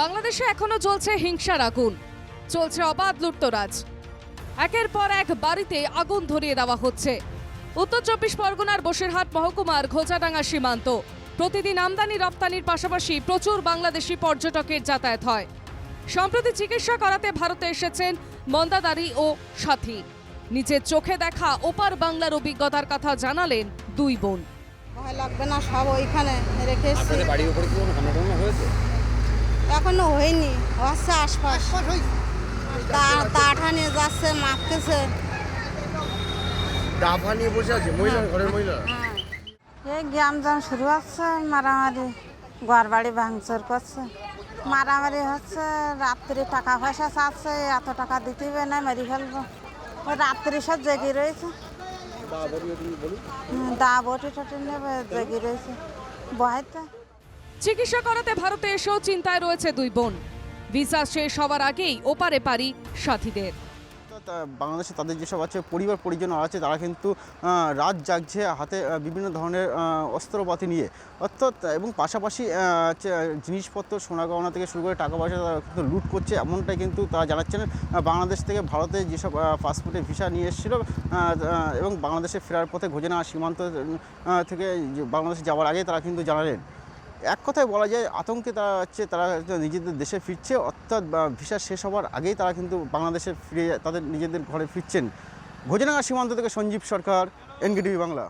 বাংলাদেশে এখনও চলছে হিংসার আগুন। চলছে অবাধ লুটতরাজ। একের পর এক বাড়িতে আগুন ধরিয়ে দেওয়া হচ্ছে। উত্তর চব্বিশ পরগনার বসিরহাট মহকুমার ঘোচাডাঙ্গা সীমান্ত। প্রতিদিন আমদানি রপ্তানির পাশাপাশি প্রচুর বাংলাদেশি পর্যটকের যাতায়াত হয়। সম্প্রতি চিকিৎসা করাতে ভারতে এসেছেন মন্দাদারি ও সাথী। নিজের চোখে দেখা ওপার বাংলার অভিজ্ঞতার কথা জানালেন দুই বোন। ভয় লাগবে না সব ওইখানে রেখে বাড়ির উপরে হয়েছে? এখনও হয়নি হচ্ছে আশপাশ। নিয়ে যাচ্ছে মাপতেছে ডাভা নিয়ে বসে আছে মহিলা ঘরের মহিলা? হ্যাঁ। এই গ্যাম জাম শুরু হচ্ছে মারামারি ঘর বাড়ি ভাঙচুর করছে। মারামারি হচ্ছে রাত্রি টাকা পয়সা চাচ্ছে এত টাকা দিতে হবে না মেরে ফেলব। ওই রাত্রি সব জেগে রয়েছে। দা বটি টটি নেবে জেগে রয়েছে। বহাইতে চিকিৎসা করাতে ভারতে এসেও চিন্তায় রয়েছে দুই বোন। ভিসা শেষ হওয়ার আগেই ওপারে পারি সাথীদের। বাংলাদেশে তাদের যেসব আছে, পরিবার, পরিজন আছে, তারা কিন্তু রাত জাগছে হাতে বিভিন্ন ধরনের অস্ত্রপাতি নিয়ে। অর্থাৎ, এবং পাশাপাশি জিনিসপত্র, সোনা গহনা থেকে শুরু করে টাকা পয়সা তারা কিন্তু লুট করছে, এমনটাই কিন্তু তারা জানাচ্ছেন বাংলাদেশ থেকে ভারতে যেসব পাসপোর্টে ভিসা নিয়ে এসেছিল এবং বাংলাদেশে ফেরার পথে ঘোজনা সীমান্ত থেকে বাংলাদেশে যাওয়ার আগে তারা কিন্তু জানালেন। এক কথায় বলা যায়, আতঙ্কে তারা হচ্ছে, তারা নিজেদের দেশে ফিরছে। অর্থাৎ ভিসা শেষ হওয়ার আগেই তারা কিন্তু বাংলাদেশে ফিরে, তাদের নিজেদের ঘরে ফিরছেন। ভোজনাঙ্গা সীমান্ত থেকে সঞ্জীব সরকার, এনকেটিভি বাংলা।